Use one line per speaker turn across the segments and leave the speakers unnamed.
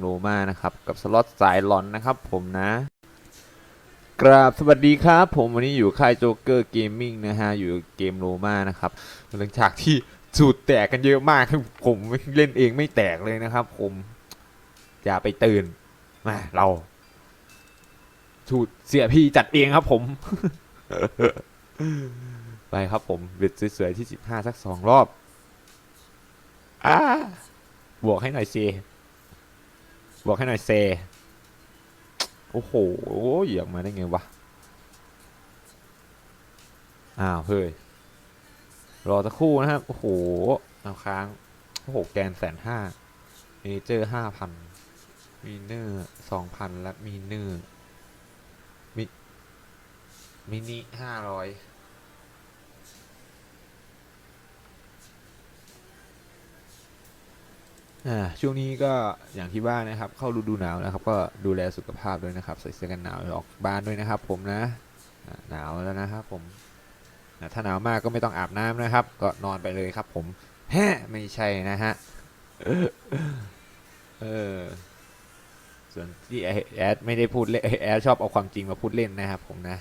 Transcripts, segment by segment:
โรมานะครับ กับสล็อตสายหลอนนะครับผมนะกราบสวัสดีครับ ผมวันนี้อยู่ค่ายโจ๊กเกอร์เกมมิ่งนะฮะ อยู่เกมโรมานะครับ หลังจากที่สูตรแตกกันเยอะมากผมเล่นเองไม่แตกเลยนะครับ ผมอย่าไปตื่นมาเราสูตรเสียพี่จัดเองครับผม ไปครับผมเบ็ดสวยๆที่สิบห้าสักสองรอบอ่าบวกให้หน่อยเซ บวกให้หน่อยเซ โอ้โหเหยียบมาได้ไงวะ อ้าวเฮ้ย รอสักครู่นะครับ โอ้โห เอาค้าง โอ้โห แกนแสนห้าเมเจอร์ห้าพันมีเนอร์สองพันและมีเนอร์มิมินิห้าร้อยอ่า ช่วงนี้ก็อย่างที่ว่านะครับ เข้าฤดูหนาวนะครับ ก็ดูแลสุขภาพด้วยนะครับ ใส่เสื้อกันหนาวออกบ้านด้วยนะครับ ผมนะหนาวแล้วนะครับ ผมถ้าหนาวมากก็ไม่ต้องอาบน้ำนะครับ ก็นอนไปเลยครับ ผมแฮะไม่ใช่นะฮะเออส่วนที่แอดไม่ได้พูดเล่นแอดชอบเอาความจริงมาพูดเล่นนะครับ ผมนะ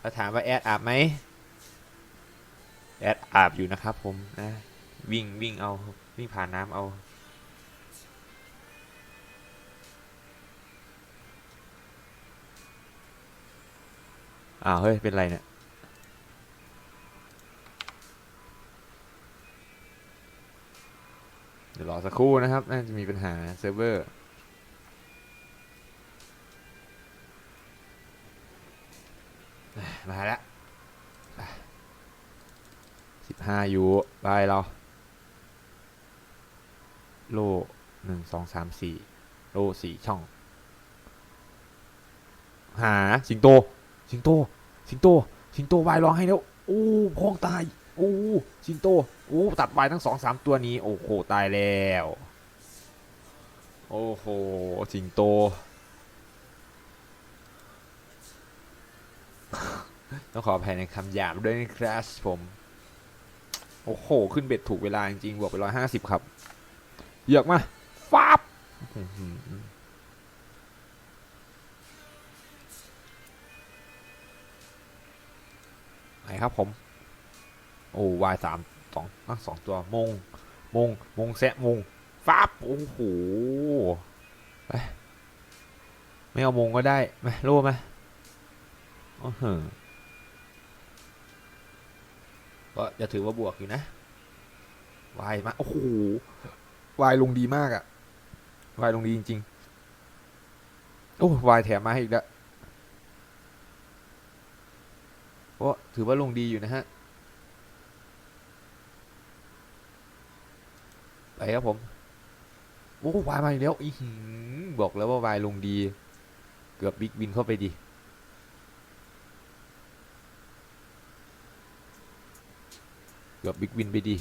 แล้วถามว่าแอดอาบไหม แอดอาบอยู่นะครับผมนะวิ่งวิ่งเอาวิ่งผ่านน้ำเอาอ้าวเฮ้ย เป็นไรเนี่ย เดี๋ยวรอสักครู่นะครับ น่าจะมีปัญหาเซิร์ฟเวอร์มาแล้ว สิบห้ายูไปเรา โลหนึ่งสองสามสี่โลสี่ช่อง หาสิงโต สิงโต สิงโต สิงโตวายร้องให้แล้วโอ้พองตายโอ้สิงโตโอ้ตัดวายทั้งสองสามตัวนี้ โอ้โหตายแล้ว โอ้โหสิงโต ต้องขออภัยในคำหยาบด้วยนะครับผม โอ้โห ขึ้นเบ็ดถูกเวลาจริงๆบวกไปร้อยห้าสิบครับเหยือกมาฟับไหนครับผม โอ้วายสามสองอะสองตัวมง มง มงแซะมงฟับโอ้โหไปไม่เอามงก็ได้ไหมโล่ไหมโอ้โห ก็จะถือว่าบวกอยู่นะวายมาโอ้โหวายลงดีมากอะวายลงดีจริงๆโอ้วายแถมมาให้อีกแล้วโอ้ถือว่าลงดีอยู่นะฮะไปครับผมโอ้วายมาอีกแล้วอีหืบอกแล้วว่าวายลงดี เกือบบิ๊กบินเข้าไปดี เกือบบิ๊กบินไปดี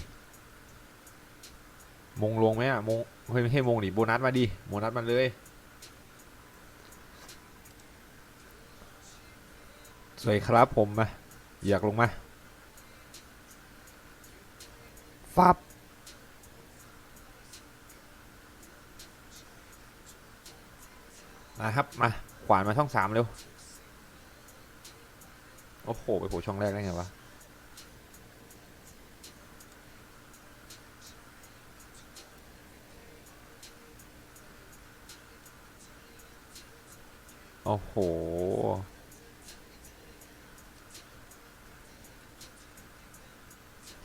มงลงไหมอะ มงเฮ้ยไม่ให้มงดิโบนัสมาดิโบนัสมาเลย สวยครับผมมาอยากลงมาฟับมาครับ มา ขวานมาช่องสามเร็ว โอ้โห ไปโผล่ช่องแรกได้ไงวะ โอ้โห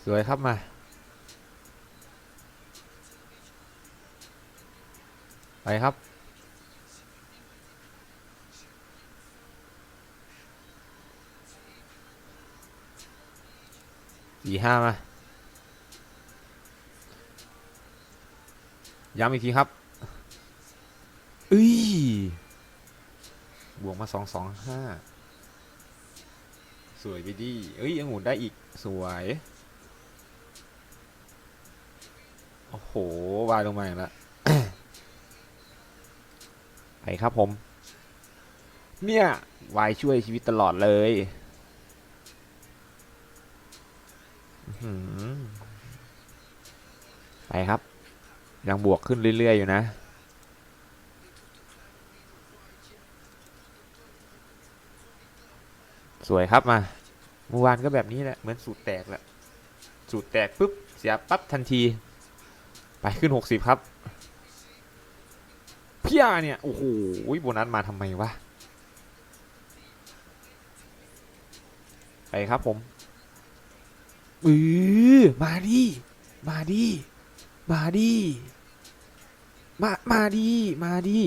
สวยครับมาไปครับ สี่ห้ามา ย้ำอีกทีครับเอ้ย บวกมาสองสองห้าสวยไปดีเอ้ยองุ่นได้อีกสวย โอ้โห วายลงมาอีกแล้วไปครับผม เนี่ยวายช่วยชีวิตตลอดเลยไปครับ ยังบวกขึ้นเรื่อย ๆ อยู่นะ สวยครับมาเมื่อวานก็แบบนี้แหละเหมือนสูตรแตกแหละสูตรแตกปุ๊บเสียปั๊บทันที ไปขึ้น 60 ครับเพียเนี่ย โอ้โหโบนัสมาทำไมวะ ไปครับผมเออมาดิ มาดิ มาดิ มา มาดิ มาดิ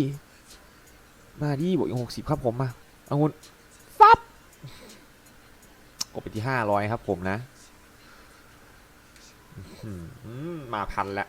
มาดิบวกอีกหกสิบครับผมมาเอางุน กดไปที่ห้าร้อยครับผมนะมาพันแล้ว